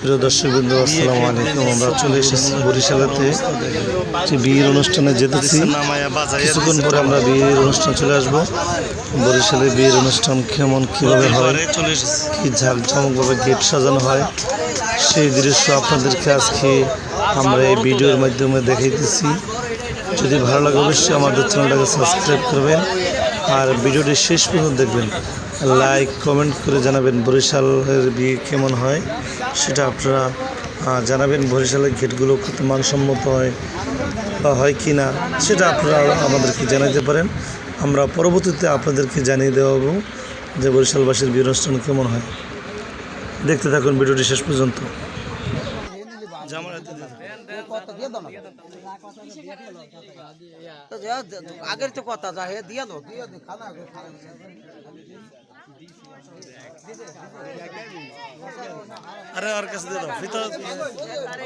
প্রিয় দর্শকবৃন্দ আসসালামু আলাইকুম। আমরা চলে এসেছি বরিশালেতে। বিয়ের অনুষ্ঠানে যেতেছি, কিছুক্ষণ পরে আমরা বিয়ের অনুষ্ঠান চলে আসব। বরিশালে বিয়ের অনুষ্ঠান কেমন, কীভাবে হয়? কি ঝাঁকঝমকভাবে গেট সাজানো হয়? সেই দৃশ্য আপনাদেরকে আজকে আমরা এই ভিডিওর মাধ্যমে দেখাইতেছি। যদি ভালো লাগে, অবশ্যই আমাদের চ্যানেলটাকে সাবস্ক্রাইব করবেন। আর ভিডিওটি শেষ পর্যন্ত দেখবেন। লাইক কমেন্ট করে জানাবেন বরিশালের বিয়ে কেমন হয়, সেটা আপনারা জানাবেন বরিশালের গেটগুলো কত মানসম্মত হয় বা হয় কি না সেটা আপনারা আমাদেরকে জানাতে পারেন। আমরা পরবর্তীতে আপনাদেরকে জানিয়ে দেওয়া হব যে বরিশালবাসীর বিয়ে অনুষ্ঠান কেমন হয়। দেখতে থাকুন ভিডিওটি শেষ পর্যন্ত। আগের তো কথা যা হে দিয়ে দাও দিয়ে দে খানা আগে খানা আরে আর কাছে দিয়ে দাও ফিতা আরে